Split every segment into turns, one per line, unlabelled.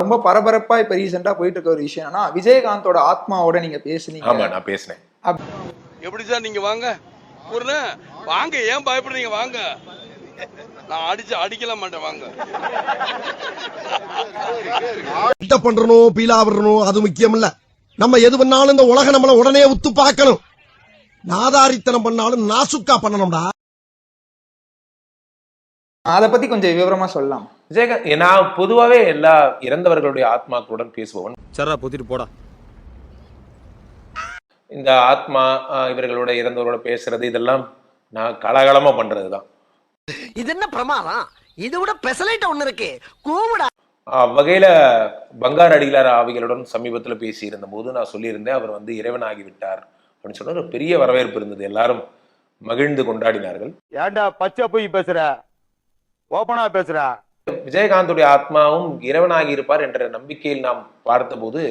ரொம்ப பரபரப்பா இப்ப ரீசெண்டா போயிட்டு இருக்க ஒரு விஷயம் என்னன்னா விஜயகாந்தோட ஆத்மாவோட நீங்க
ஆமா
பேசுனீங்க
நான் பேசினேன்.
எப்படி சார் நீங்க வாங்க? ஒரு வாங்க ஏன் பயப்படுறீங்க? வாங்க. நான் அடிச்சு அடிக்கல மாட்டேன் வாங்க.
கிட்ட பண்றணும் பீலா விடணும் அது முக்கியம் இல்ல நம்ம எது பண்ணாலும் இந்த உலக நம்மள உடனே உத்து பார்க்கணும். நாதாரித்தனம் பண்ணாலும் நாசுக்கா பண்ணணும்டா.
அத பத்தி கொஞ்சம் விவரமா சொல்லலாம்?
விஜயகாந்த் நான் பொதுவாவே எல்லா இறந்தவர்களுடைய ஆத்மாக்களுடன் பேசுபவன்.
சரா பொத்திட்டு போடா.
இந்த ஆத்மா இவர்களோட இறந்தவரோட பேசுறது இதெல்லாம் நான் கலகலமா பண்றதுதான்.
இது என்ன பிரமாதம்? இது விட பெசலைட் ஒண்ணு இருக்கு. கூவுடா.
அவ்வகையில பங்கார் அடிகளார் ஆவிகளுடன் சமீபத்துல பேசி இருந்த போது நான் சொல்லியிருந்தேன் அவர் வந்து இறைவனாகி விட்டார் அப்படின்னு சொன்ன ஒரு பெரிய வரவேற்பு இருந்தது. எல்லாரும் மகிழ்ந்து கொண்டாடினார்கள்.
ஏன்டா பச்சை போய் பேசுற? ஓபனா பேசுற
விஜயகாந்துடைய ஆத்மாவும் இறைவனாகி இருப்பார் என்ற நம்பிக்கையில் நாம் பார்த்தபோது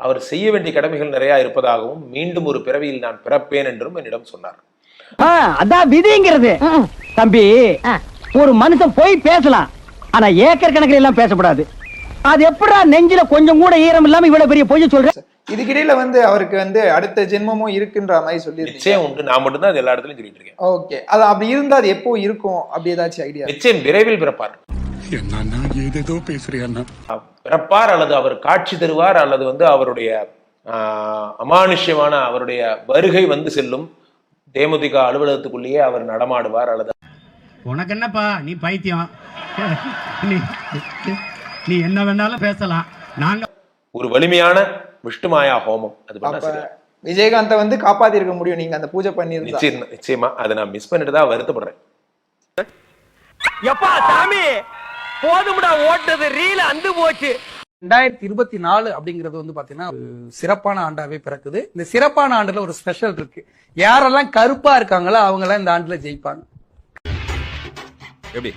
அவர் செய்ய வேண்டிய கடமைகள் நிறைய இருப்பதாகவும் மீண்டும் ஒரு பிறவியில் நான் பிறப்பேன் என்றும் என்னிடம் சொன்னார்.
அதான் விதிங்கிறது. தம்பி ஒரு மனுஷன் போய் பேசலாம். ஆனா ஏக்கர் கணக்கில் எல்லாம் பேசக்கூடாது அது எப்படா நெஞ்சில கொஞ்சம் கூட ஈரம் இல்லாம இவ்வளவு பெரிய பொய்ய சொல்ற?
இதுக்கிடையில வந்து அவருக்கு வந்து அடுத்த ஜென்மமும் இருக்குன்ற மாதிரி சொல்லியிருந்தீங்க.
நிச்சயம் உண்டு. நான் மட்டும்தான் அது எல்லா இடத்துலயும் சொல்லிட்டு இருக்கேன்.
ஓகே. அது அப்படி இருந்தா அது எப்போ இருக்கும்? அப்படி ஏதாச்சும் ஐடியா
நிச்சயம் விரைவில் பிறப்பார்.
என்னன்னா ஏதேதோ பேசுறியா
பிறப்பார் அல்லது அவர் காட்சி தருவார் அல்லது வந்து அவருடைய ஆஹ், அமானுஷ்யமான அவருடைய வருகை வந்து செல்லும். தேமுதிக அலுவலகத்துக்குள்ளேயே அவர் நடமாடுவார் அல்லது
உனக்கு என்னப்பா? நீ பைத்தியம். நீ என்ன வேணாலும் பேசலாம். நாங்க
ஒரு வலிமையான விஷ்ணுமாயா ஹோமம். அது பண்ணா
அப்ப
சரியா?
விஜயகாந்தை வந்து காப்பாத்தி இருக்க முடியும். நீங்க அந்த பூஜை பண்ணியிருந்தா.
நிச்சயம் நிச்சயமா. அதை நான் மிஸ் பண்ணிட்டு தான் வருத்தப்படுறேன்.
எப்பா சாமி? போதும்டா ஓட்டது. ரீல அந்து போச்சு.
ரெண்டாயிரத்தி இருபத்தி நாலு அப்படிங்கிறது வந்து பாத்தீங்கன்னா ஒரு சிறப்பான ஆண்டாவே பிறக்குது. இந்த சிறப்பான ஆண்டுல ஒரு ஸ்பெஷல் இருக்கு. யாரெல்லாம் கருப்பா இருக்காங்களோ அவங்க எல்லாம் இந்த ஆண்டுல ஜெயிப்பாங்க.
எப்படி?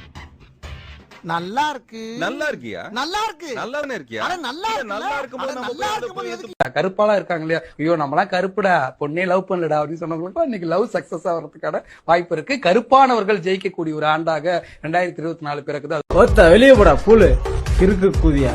நல்லா இருக்கு
நல்லா இருக்கியா?
நல்லா இருக்கு
நல்லா இருக்கியா
அட நல்லா?
நல்லா இருக்கும்போது
நல்லா இருக்கும்போது
கருப்பாலாம் இருக்காங்க இல்லையா ஐயோ நம்மலாம் கருப்புடா. பொண்ணே லவ் பண்ணலடா அப்படின்னு சொன்னவங்களுக்கு இன்னைக்கு லவ் சக்சஸ் ஆகிறதுக்கான வாய்ப்பு இருக்கு. கருப்பானவர்கள் ஜெயிக்கக்கூடிய ஒரு ஆண்டாக ரெண்டாயிரத்தி இருபத்தி நாலு பிறக்குது.
வெளியே போடா புல்லு இருக்கு கூதியா.